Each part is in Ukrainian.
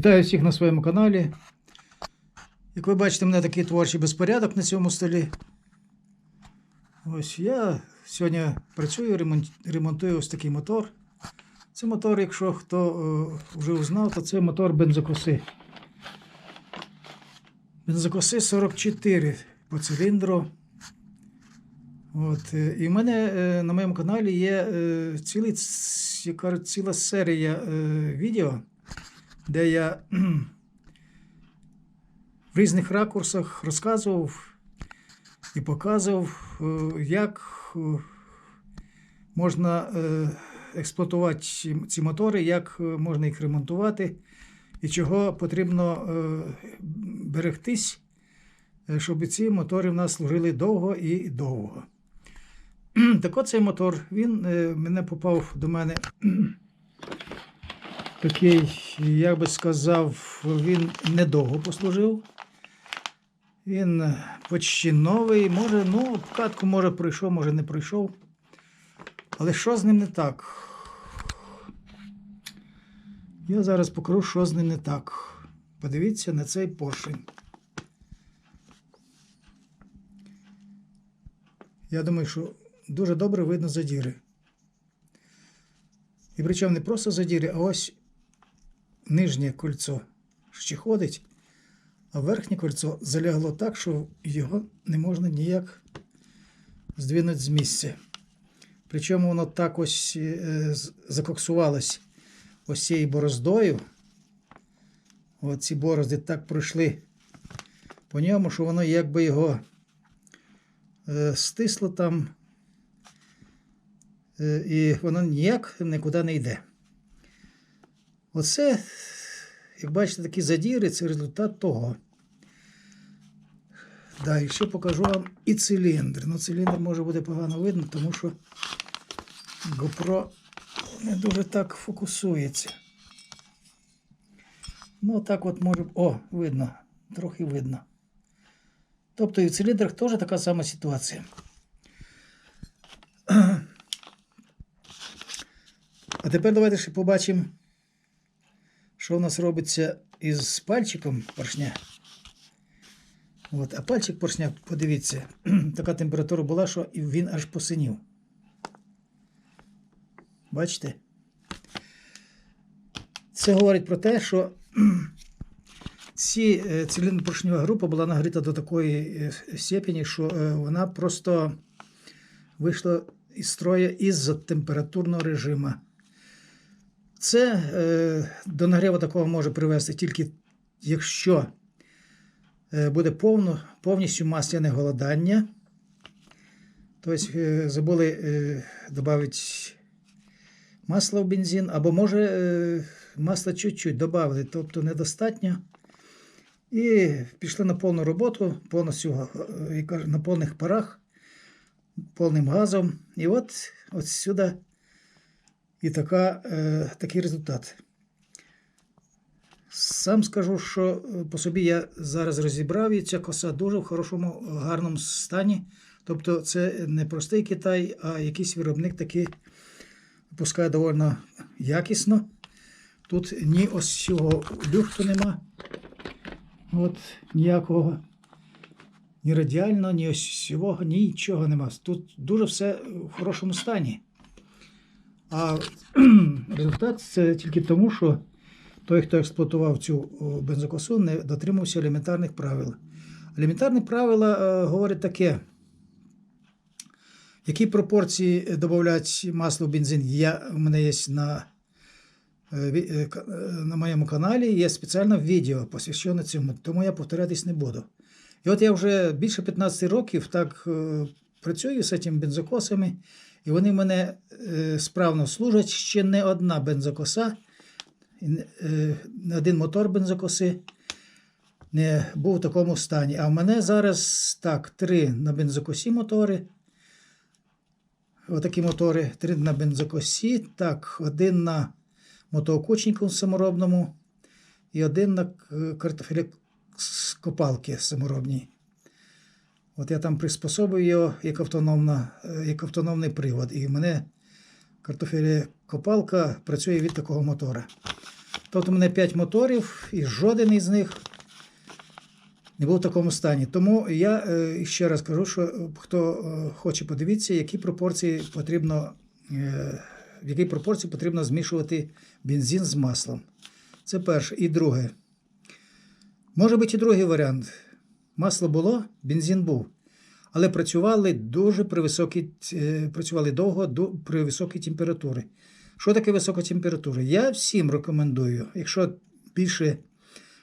Вітаю всіх на своєму каналі. Як ви бачите, в мене такий творчий безпорядок на цьому столі. Ось я сьогодні працюю, ремонт- ремонтую ось такий мотор. Це мотор, якщо хто е, вже узнав, то це мотор бензокоси. Бензокоси 44 по циліндру. От, е, і в мене е, на моєму каналі є цілий, ц- як кажуть, ціла серія відео, де я в різних ракурсах розказував і показував, е, як е, можна е, експлуатувати ці- мотори, як можна їх ремонтувати і чого потрібно берегтись, щоб ці мотори в нас служили довго і довго. Так от цей мотор, він мене попав до мене такий, я би сказав, він недовго послужив. Він почти новий, може, ну, обкатку може пройшов, може не пройшов. Але що з ним не так? Я зараз покажу, що з ним не так. Подивіться на цей поршень. Я думаю, що дуже добре видно задіри. І причому не просто задіри, а ось нижнє кольцо ще ходить, а верхнє кольцо залягло так, що його не можна ніяк здвинути з місця. Причому воно так ось е, закоксувалось ось цією бороздою. От ці борозди так пройшли по ньому, що воно якби його е, стисло там, е, і воно ніяк нікуди не йде. Оце, як бачите, такі задіри це результат того. Да, і ще покажу вам і циліндр. Ну, циліндр може буде погано видно, тому що GoPro не дуже так фокусується. Ну, так от може. О, видно, трохи видно. Тобто і в циліндрах теж така сама ситуація. А тепер давайте ще побачимо, що в нас робиться із пальчиком поршня. От, а пальчик поршня, подивіться, така температура була, що він аж посинів. Бачите? Це говорить про те, що ці е, циліндропоршнева група була нагріта до такої е, степені, що е, вона просто вийшла із строю із-за температурного режиму. Це е, до нагріву такого може привести тільки якщо е, буде повно, повністю масляне голодання. Тобто е, забули е, додати масло в бензин, або може е, масла чуть-чуть додати, тобто недостатньо. І пішли на повну роботу, повністю е, на повних парах, повним газом. І от, от сюди і така, е, такий результат. Сам скажу, що е, по собі я зараз розібрав, і ця коса дуже в хорошому, гарному стані. Тобто це не простий Китай, а якийсь виробник такий випускає доволі якісно. Тут ні ось цього люфту нема. От ніякого. Ні радіального, ні ось цього, нічого нема. Тут дуже все в хорошому стані. А результат це тільки тому, що той, хто експлуатував цю бензокосу, не дотримався елементарних правил. Елементарні правила е, говорять таке. Які пропорції додають масло в бензин? Я, у мене є на, е, е, на моєму каналі є спеціальне відео посвящене цьому, тому я повторятись не буду. І от я вже більше 15 років так працюю з цими бензокосами, і вони в мене е, справно служать. Ще не одна бензокоса, не- е, один мотор бензокоси не був в такому стані. А в мене зараз так, три на бензокосі мотори. Отакі мотори, три на бензокосі, так, один на мотоокучнику саморобному і один на к- картофелькопалки саморобній. От я там приспособив його як, автономна, е, як автономний привод. І в мене картофелькопалка працює від такого мотора. Тобто у мене 5 моторів, і жоден із них не був в такому стані. Тому я е, ще раз кажу, що хто е, хоче подивитися, які пропорції потрібно, в якій пропорції потрібно змішувати бензин з маслом. Це перше. І друге. Може бути і другий варіант. Масло було, бензин був. Але працювали дуже при високій, е, працювали довго ду- при високій температурі. Що таке висока температура? Я всім рекомендую, якщо більше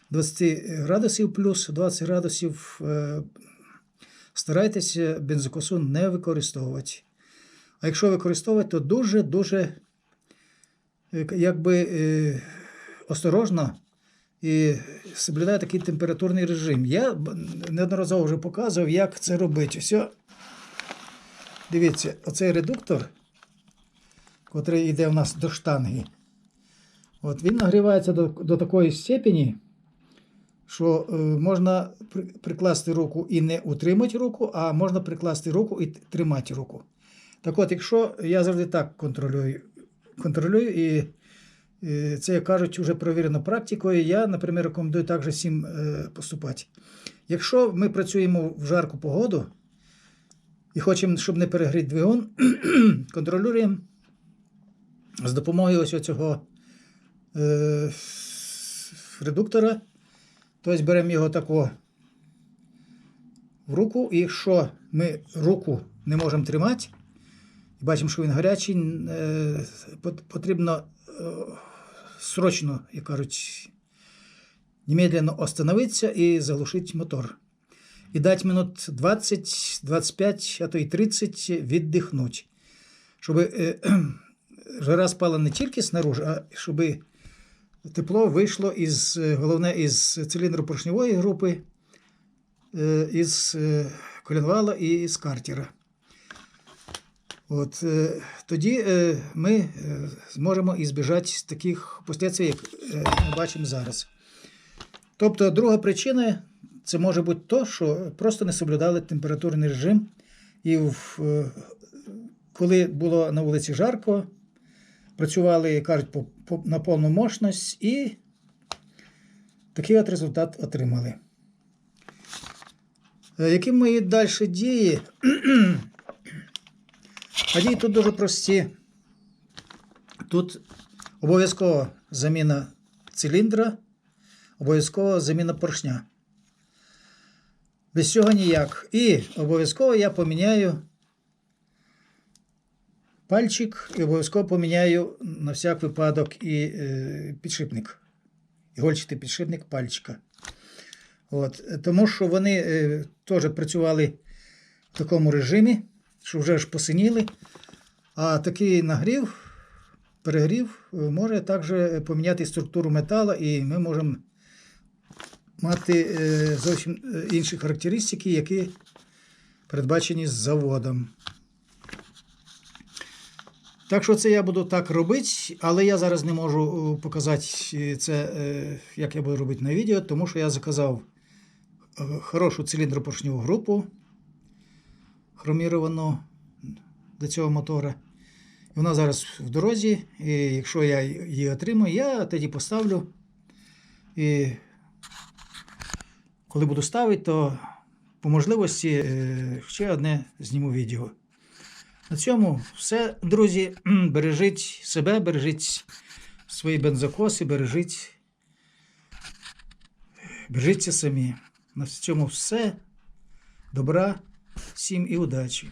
20 градусів плюс 20 градусів, е, старайтеся бензокосу не використовувати. А якщо використовувати, то дуже-дуже е, якби, осторожно і соблюдає такий температурний режим. Я неодноразово вже показував, як це робити. Все. Дивіться, оцей редуктор, котрий йде у нас до штанги, от він нагрівається до, до такої степені, що е, можна при- прикласти руку і не утримати руку, а можна прикласти руку і тримати руку. Так от, якщо я завжди так контролюю, контролюю і це, як кажуть, вже провірено практикою, я, наприклад, рекомендую також всім е, поступати. Якщо ми працюємо в жарку погоду і хочемо, щоб не перегріти двигун, контролюємо з допомогою ось цього е, редуктора. Тобто беремо його тако в руку, і якщо ми руку не можемо тримати, і бачимо, що він гарячий, е, потрібно е, срочно, як кажуть, немедленно остановитися і заглушити мотор. І дати минут 20, 25, а то й 30 віддихнути. Щоб е, жара спала не тільки снаружи, а щоб тепло вийшло із, е, головне, із циліндропоршньової групи, е, із е, коленвала і з картера. От, е, тоді е, ми е, зможемо ізбіжати таких послідствий, як ми бачимо зараз. Тобто, друга причина це може бути то, що просто не соблюдали температурний режим. І в, коли було на вулиці жарко, працювали, як кажуть, по, по, на повну мощність і такий от результат отримали. Які мої далі дії? А дії тут дуже прості. Тут обов'язково заміна циліндра, обов'язково заміна поршня. Без цього ніяк. І обов'язково я поміняю пальчик і обов'язково поміняю на всяк випадок і е, підшипник. Ігольчатий підшипник пальчика. От. Тому що вони е, теж працювали в такому режимі, що вже ж посиніли. А такий нагрів, перегрів е, може також поміняти структуру металу, і ми можемо мати е, зовсім е, інші характеристики, які передбачені з заводом. Так що це я буду так робити, але я зараз не можу е, показати е, це, е, як я буду робити на відео, тому що я заказав е, хорошу циліндропоршневу групу хроміровану до цього мотора. Вона зараз в дорозі, і якщо я її отримаю, я тоді поставлю. І коли буду ставити, то по можливості е, ще одне зніму відео. На цьому все, друзі. Бережіть себе, бережіть свої бензокоси, бережіть. Бережіться самі. На цьому все. Добра, всім і удачі.